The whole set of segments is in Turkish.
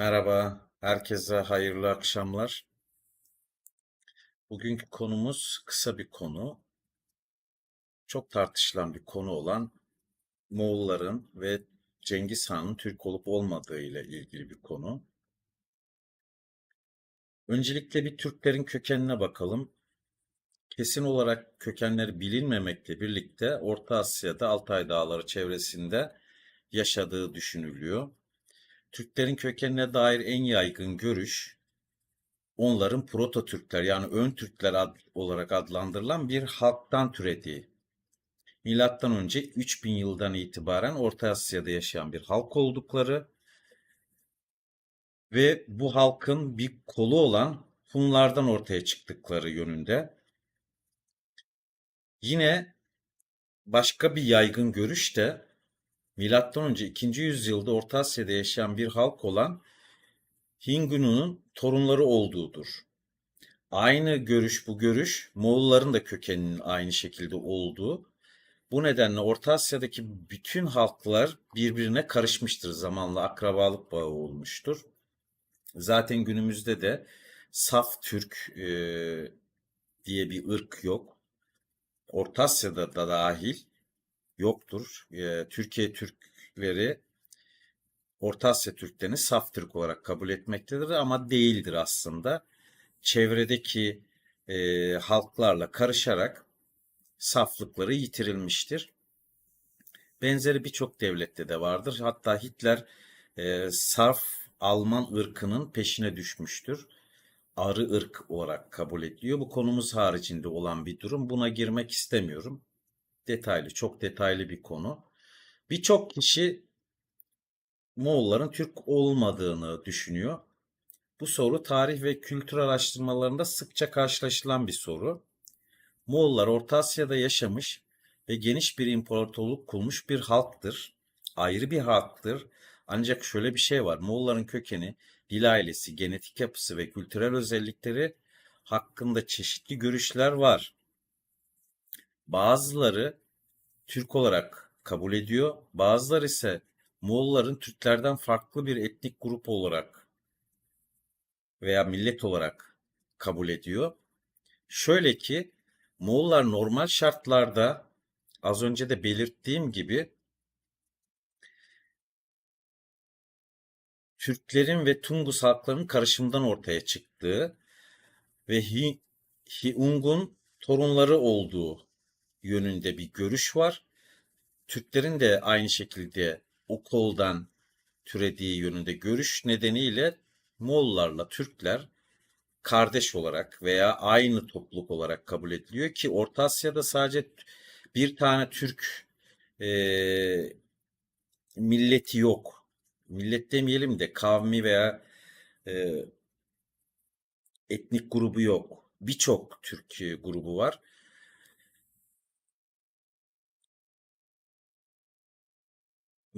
Merhaba, herkese hayırlı akşamlar. Bugünkü konumuz kısa bir konu. Çok tartışılan bir konu olan Moğolların ve Cengiz Han'ın Türk olup olmadığı ile ilgili bir konu. Öncelikle bir Türklerin kökenine bakalım. Kesin olarak kökenleri bilinmemekle birlikte Orta Asya'da Altay Dağları çevresinde yaşadığı düşünülüyor. Türklerin kökenine dair en yaygın görüş onların Proto Türkler yani ön Türkler ad- olarak adlandırılan bir halktan türediği. Milattan önce 3000 yıldan itibaren Orta Asya'da yaşayan bir halk oldukları ve bu halkın bir kolu olan Hunlardan ortaya çıktıkları yönünde. Yine başka bir yaygın görüş de önce 2. yüzyılda Orta Asya'da yaşayan bir halk olan Hingunu'nun torunları olduğudur. Aynı görüş bu görüş Moğolların da kökeninin aynı şekilde olduğu. Bu nedenle Orta Asya'daki bütün halklar birbirine karışmıştır. Zamanla akrabalık bağı olmuştur. Zaten günümüzde de saf Türk e, diye bir ırk yok. Orta Asya'da da dahil yoktur. E, Türkiye Türkleri Orta Asya Türklerini saf Türk olarak kabul etmektedir ama değildir aslında. Çevredeki e, halklarla karışarak saflıkları yitirilmiştir. Benzeri birçok devlette de vardır. Hatta Hitler e, sarf Alman ırkının peşine düşmüştür. Arı ırk olarak kabul ediliyor. Bu konumuz haricinde olan bir durum. Buna girmek istemiyorum. Detaylı, çok detaylı bir konu. Birçok kişi Moğolların Türk olmadığını düşünüyor. Bu soru tarih ve kültür araştırmalarında sıkça karşılaşılan bir soru. Moğollar Orta Asya'da yaşamış ve geniş bir imparatorluk kurmuş bir halktır. Ayrı bir halktır. Ancak şöyle bir şey var. Moğolların kökeni, dil ailesi, genetik yapısı ve kültürel özellikleri hakkında çeşitli görüşler var. Bazıları Türk olarak kabul ediyor. Bazıları ise Moğolların Türklerden farklı bir etnik grup olarak veya millet olarak kabul ediyor. Şöyle ki Moğollar normal şartlarda az önce de belirttiğim gibi Türklerin ve Tungus halklarının karışımından ortaya çıktığı ve Hi, Hiung'un torunları olduğu yönünde bir görüş var. Türklerin de aynı şekilde o koldan türediği yönünde görüş nedeniyle Moğollarla Türkler kardeş olarak veya aynı topluluk olarak kabul ediliyor ki Orta Asya'da sadece bir tane Türk eee, milleti yok. Millet demeyelim de kavmi veya eee, etnik grubu yok. Birçok Türk e, grubu var.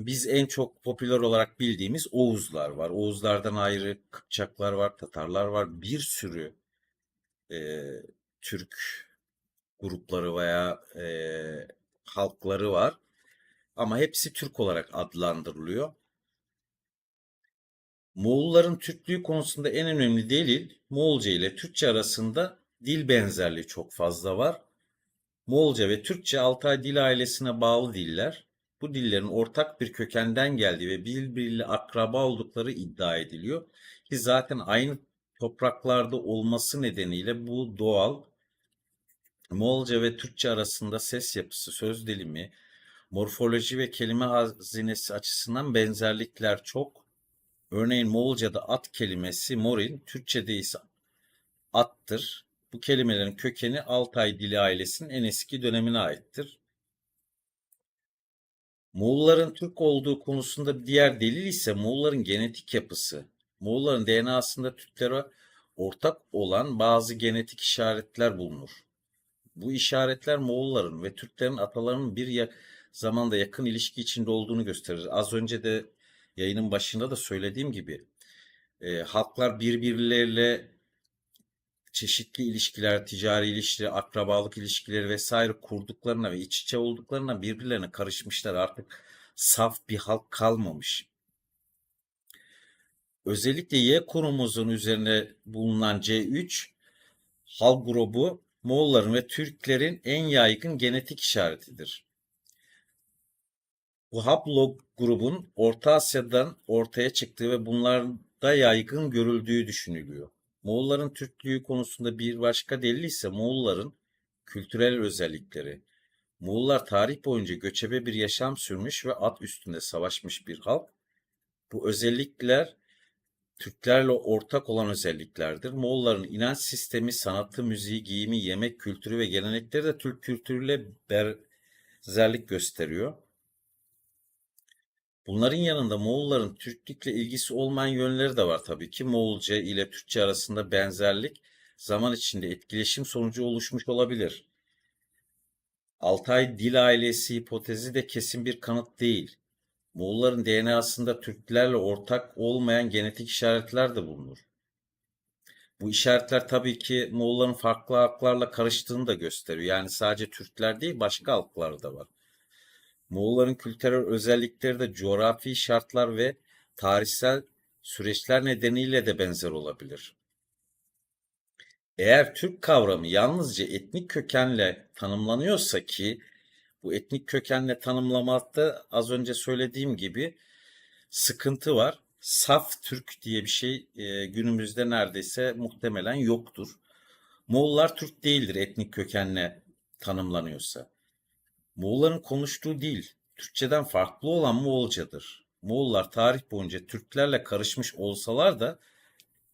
Biz en çok popüler olarak bildiğimiz Oğuzlar var. Oğuzlardan ayrı Kıpçaklar var, Tatarlar var. Bir sürü eee, Türk grupları veya eee, halkları var. Ama hepsi Türk olarak adlandırılıyor. Moğolların Türklüğü konusunda en önemli delil Moğolca ile Türkçe arasında dil benzerliği çok fazla var. Moğolca ve Türkçe Altay dil ailesine bağlı diller. Bu dillerin ortak bir kökenden geldiği ve birbiriyle akraba oldukları iddia ediliyor. Ki zaten aynı topraklarda olması nedeniyle bu doğal. Moğolca ve Türkçe arasında ses yapısı, söz dilimi, morfoloji ve kelime hazinesi açısından benzerlikler çok. Örneğin Moğolca'da at kelimesi morin, Türkçe'de ise attır. Bu kelimelerin kökeni Altay dili ailesinin en eski dönemine aittir. Moğolların Türk olduğu konusunda bir diğer delil ise Moğolların genetik yapısı. Moğolların DNA'sında Türklere ortak olan bazı genetik işaretler bulunur. Bu işaretler Moğolların ve Türklerin atalarının bir ya- zamanda yakın ilişki içinde olduğunu gösterir. Az önce de yayının başında da söylediğim gibi e, halklar birbirleriyle çeşitli ilişkiler, ticari ilişkiler, akrabalık ilişkileri vesaire kurduklarına ve iç içe olduklarına birbirlerine karışmışlar. Artık saf bir halk kalmamış. Özellikle Y kromozom üzerine bulunan C3 hal grubu Moğolların ve Türklerin en yaygın genetik işaretidir. Bu haplo grubun Orta Asya'dan ortaya çıktığı ve bunlarda yaygın görüldüğü düşünülüyor. Moğolların Türklüğü konusunda bir başka delil ise Moğolların kültürel özellikleri. Moğollar tarih boyunca göçebe bir yaşam sürmüş ve at üstünde savaşmış bir halk. Bu özellikler Türklerle ortak olan özelliklerdir. Moğolların inanç sistemi, sanatı, müziği, giyimi, yemek kültürü ve gelenekleri de Türk kültürüyle benzerlik gösteriyor. Bunların yanında Moğolların Türklükle ilgisi olmayan yönleri de var tabii ki. Moğolca ile Türkçe arasında benzerlik zaman içinde etkileşim sonucu oluşmuş olabilir. Altay dil ailesi hipotezi de kesin bir kanıt değil. Moğolların DNA'sında Türklerle ortak olmayan genetik işaretler de bulunur. Bu işaretler tabii ki Moğolların farklı halklarla karıştığını da gösteriyor. Yani sadece Türkler değil başka halklar da var. Moğolların kültürel özellikleri de coğrafi şartlar ve tarihsel süreçler nedeniyle de benzer olabilir. Eğer Türk kavramı yalnızca etnik kökenle tanımlanıyorsa ki bu etnik kökenle tanımlamakta az önce söylediğim gibi sıkıntı var. Saf Türk diye bir şey e, günümüzde neredeyse muhtemelen yoktur. Moğollar Türk değildir etnik kökenle tanımlanıyorsa. Moğolların konuştuğu dil Türkçeden farklı olan Moğolcadır. Moğollar tarih boyunca Türklerle karışmış olsalar da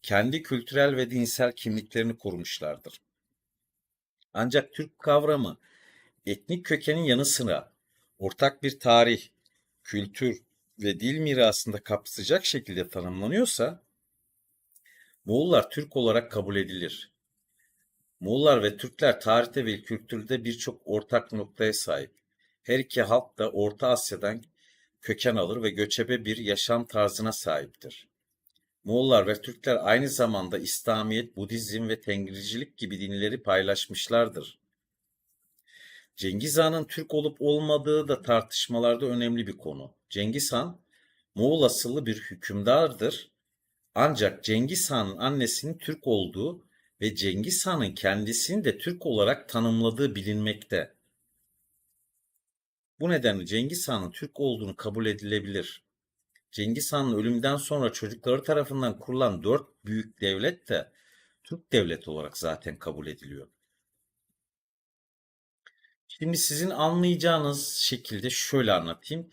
kendi kültürel ve dinsel kimliklerini korumuşlardır. Ancak Türk kavramı etnik kökenin yanı sıra ortak bir tarih, kültür ve dil mirasında kapsayacak şekilde tanımlanıyorsa Moğollar Türk olarak kabul edilir. Moğollar ve Türkler tarihte ve kültürde birçok ortak noktaya sahip. Her iki halk da Orta Asya'dan köken alır ve göçebe bir yaşam tarzına sahiptir. Moğollar ve Türkler aynı zamanda İslamiyet, Budizm ve Tengricilik gibi dinleri paylaşmışlardır. Cengiz Han'ın Türk olup olmadığı da tartışmalarda önemli bir konu. Cengiz Han, Moğol asıllı bir hükümdardır. Ancak Cengiz Han'ın annesinin Türk olduğu ve Cengiz Han'ın kendisini de Türk olarak tanımladığı bilinmekte. Bu nedenle Cengiz Han'ın Türk olduğunu kabul edilebilir. Cengiz Han'ın ölümden sonra çocukları tarafından kurulan dört büyük devlet de Türk devleti olarak zaten kabul ediliyor. Şimdi sizin anlayacağınız şekilde şöyle anlatayım.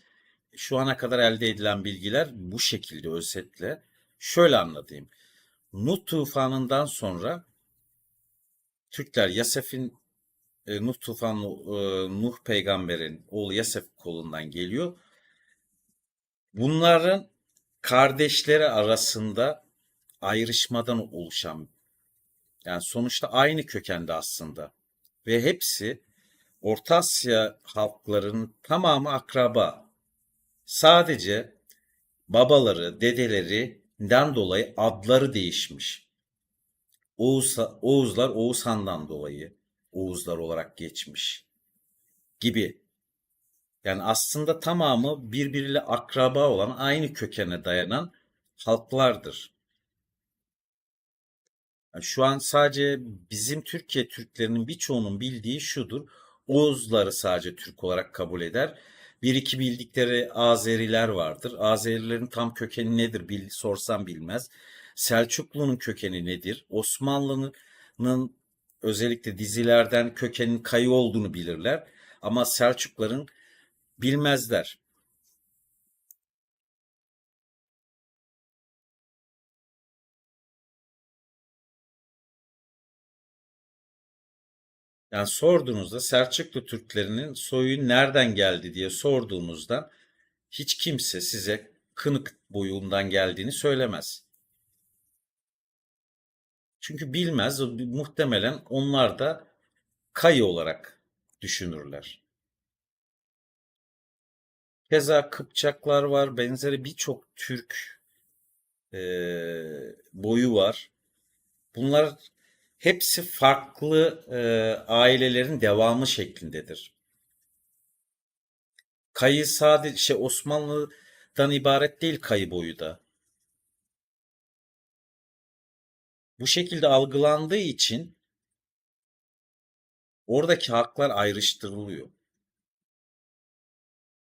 Şu ana kadar elde edilen bilgiler bu şekilde özetle. Şöyle anlatayım. Nuh tufanından sonra Türkler Yasef'in e, Nuh tufanı e, Nuh peygamberin oğlu Yasef kolundan geliyor. Bunların kardeşleri arasında ayrışmadan oluşan yani sonuçta aynı kökende aslında ve hepsi Orta Asya halklarının tamamı akraba. Sadece babaları, dedelerinden dolayı adları değişmiş. Oğuz, Oğuzlar Oğuz Han'dan dolayı Oğuzlar olarak geçmiş gibi. Yani aslında tamamı birbiriyle akraba olan aynı kökene dayanan halklardır. Yani şu an sadece bizim Türkiye Türklerinin birçoğunun bildiği şudur. Oğuzları sadece Türk olarak kabul eder. Bir iki bildikleri Azeriler vardır. Azerilerin tam kökeni nedir bil, sorsam bilmez. Selçuklu'nun kökeni nedir? Osmanlı'nın özellikle dizilerden kökenin kayı olduğunu bilirler. Ama Selçukların bilmezler. Yani sorduğunuzda Selçuklu Türklerinin soyu nereden geldi diye sorduğunuzda hiç kimse size Kınık boyundan geldiğini söylemez. Çünkü bilmez, muhtemelen onlar da kayı olarak düşünürler. Keza Kıpçaklar var, benzeri birçok Türk e, boyu var. Bunlar hepsi farklı e, ailelerin devamı şeklindedir. Kayı sadece şey Osmanlı'dan ibaret değil kayı boyu da. Bu şekilde algılandığı için oradaki haklar ayrıştırılıyor.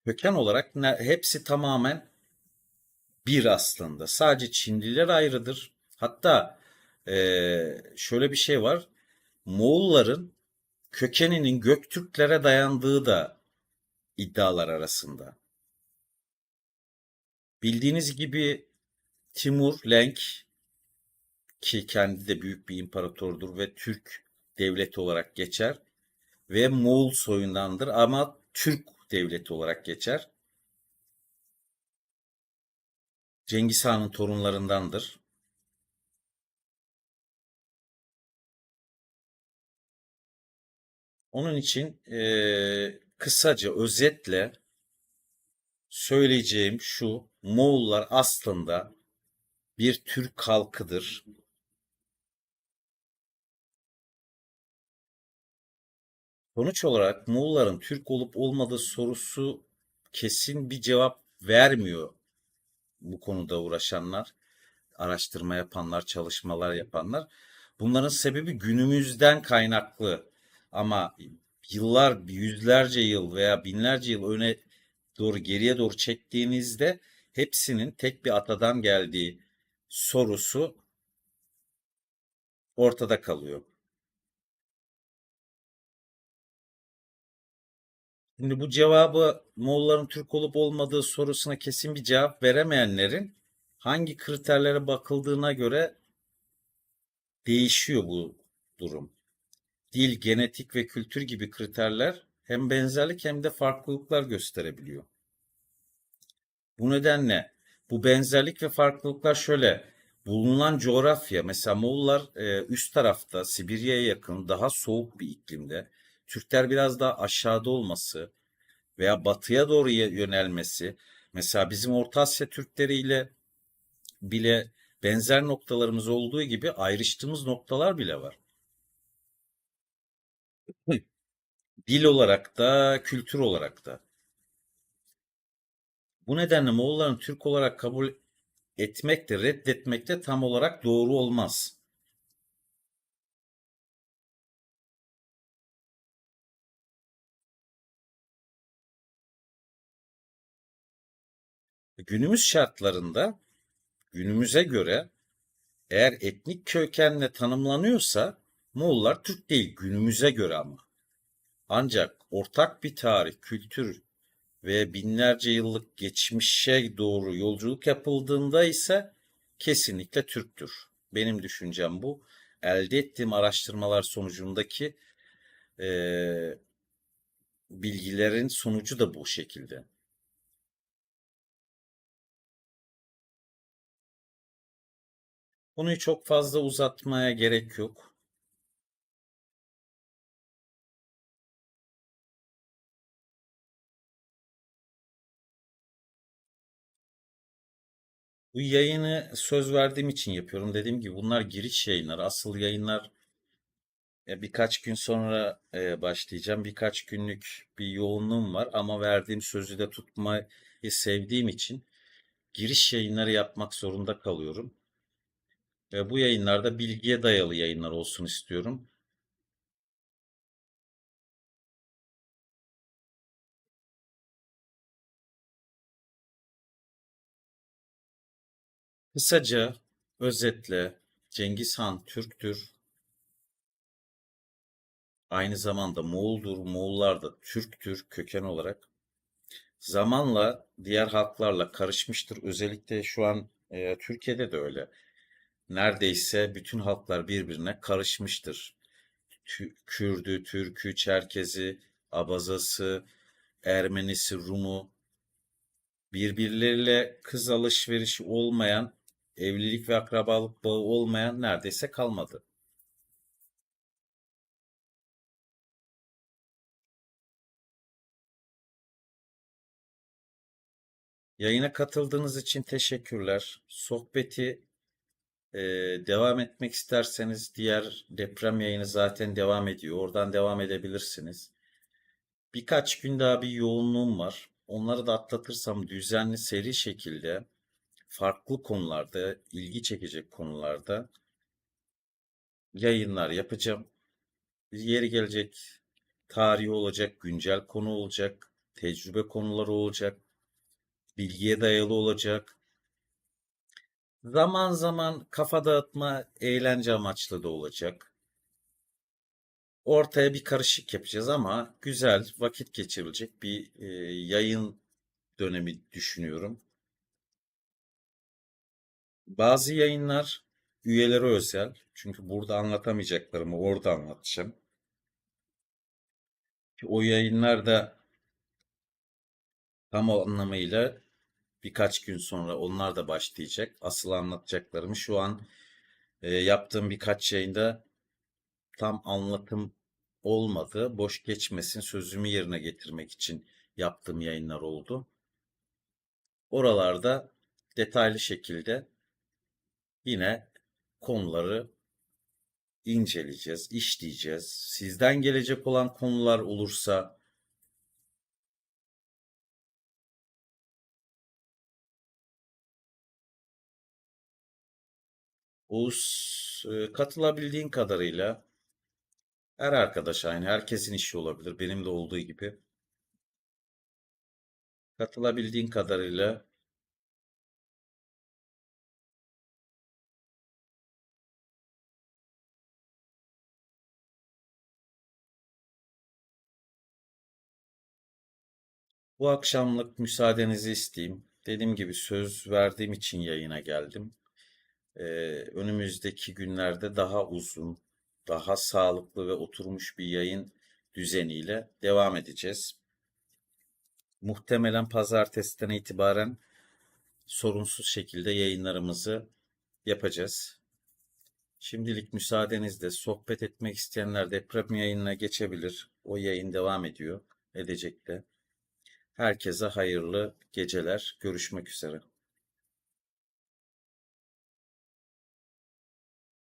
Köken olarak hepsi tamamen bir aslında. Sadece Çinliler ayrıdır. Hatta şöyle bir şey var. Moğolların kökeninin Göktürklere dayandığı da iddialar arasında. Bildiğiniz gibi Timur Lenk ki kendi de büyük bir imparatordur ve Türk devleti olarak geçer ve Moğol soyundandır ama Türk devleti olarak geçer. Cengiz Han'ın torunlarındandır. Onun için eee, kısaca özetle söyleyeceğim şu, Moğollar aslında bir Türk halkıdır. Sonuç olarak Moğolların Türk olup olmadığı sorusu kesin bir cevap vermiyor bu konuda uğraşanlar, araştırma yapanlar, çalışmalar yapanlar. Bunların sebebi günümüzden kaynaklı ama yıllar, yüzlerce yıl veya binlerce yıl öne doğru geriye doğru çektiğinizde hepsinin tek bir atadan geldiği sorusu ortada kalıyor. Şimdi bu cevabı Moğolların Türk olup olmadığı sorusuna kesin bir cevap veremeyenlerin hangi kriterlere bakıldığına göre değişiyor bu durum. Dil, genetik ve kültür gibi kriterler hem benzerlik hem de farklılıklar gösterebiliyor. Bu nedenle bu benzerlik ve farklılıklar şöyle. Bulunan coğrafya mesela Moğollar üst tarafta Sibirya'ya yakın daha soğuk bir iklimde. Türkler biraz daha aşağıda olması veya batıya doğru yönelmesi. Mesela bizim Orta Asya Türkleriyle bile benzer noktalarımız olduğu gibi ayrıştığımız noktalar bile var. Dil olarak da, kültür olarak da. Bu nedenle Moğolların Türk olarak kabul etmek de reddetmek de tam olarak doğru olmaz. Günümüz şartlarında günümüze göre eğer etnik kökenle tanımlanıyorsa Moğollar Türk değil günümüze göre ama. Ancak ortak bir tarih, kültür ve binlerce yıllık geçmişe doğru yolculuk yapıldığında ise kesinlikle Türktür. Benim düşüncem bu. Elde ettiğim araştırmalar sonucundaki eee, bilgilerin sonucu da bu şekilde. Konuyu çok fazla uzatmaya gerek yok. Bu yayını söz verdiğim için yapıyorum. Dediğim gibi bunlar giriş yayınları. Asıl yayınlar e, birkaç gün sonra e, başlayacağım. Birkaç günlük bir yoğunluğum var ama verdiğim sözü de tutmayı sevdiğim için giriş yayınları yapmak zorunda kalıyorum. Ve bu yayınlarda bilgiye dayalı yayınlar olsun istiyorum. Kısaca, özetle Cengiz Han Türktür. Aynı zamanda Moğoldur. Moğollar da Türktür köken olarak. Zamanla diğer halklarla karışmıştır. Özellikle şu an e, Türkiye'de de öyle. Neredeyse bütün halklar birbirine karışmıştır. Kürdü, Türkü, Çerkezi, Abazası, Ermenisi, Rumu birbirleriyle kız alışverişi olmayan, evlilik ve akrabalık bağı olmayan neredeyse kalmadı. Yayına katıldığınız için teşekkürler. Sohbeti e, devam etmek isterseniz diğer deprem yayını zaten devam ediyor. Oradan devam edebilirsiniz. Birkaç gün daha bir yoğunluğum var. Onları da atlatırsam düzenli seri şekilde farklı konularda, ilgi çekecek konularda yayınlar yapacağım. Yeri gelecek tarihi olacak, güncel konu olacak, tecrübe konuları olacak, bilgiye dayalı olacak. Zaman zaman kafa dağıtma, eğlence amaçlı da olacak. Ortaya bir karışık yapacağız ama güzel vakit geçirilecek bir e, yayın dönemi düşünüyorum. Bazı yayınlar üyelere özel. Çünkü burada anlatamayacaklarımı orada anlatacağım. O yayınlar da tam anlamıyla birkaç gün sonra onlar da başlayacak. Asıl anlatacaklarımı şu an e, yaptığım birkaç yayında tam anlatım olmadı. Boş geçmesin sözümü yerine getirmek için yaptığım yayınlar oldu. Oralarda detaylı şekilde yine konuları inceleyeceğiz, işleyeceğiz. Sizden gelecek olan konular olursa Oğuz e, katılabildiğin kadarıyla her arkadaş aynı, herkesin işi olabilir. Benim de olduğu gibi. Katılabildiğin kadarıyla bu akşamlık müsaadenizi isteyeyim. Dediğim gibi söz verdiğim için yayına geldim. Ee, önümüzdeki günlerde daha uzun, daha sağlıklı ve oturmuş bir yayın düzeniyle devam edeceğiz. Muhtemelen pazartesiden itibaren sorunsuz şekilde yayınlarımızı yapacağız. Şimdilik müsaadenizle sohbet etmek isteyenler deprem yayınına geçebilir. O yayın devam ediyor, edecek de. Herkese hayırlı geceler. Görüşmek üzere.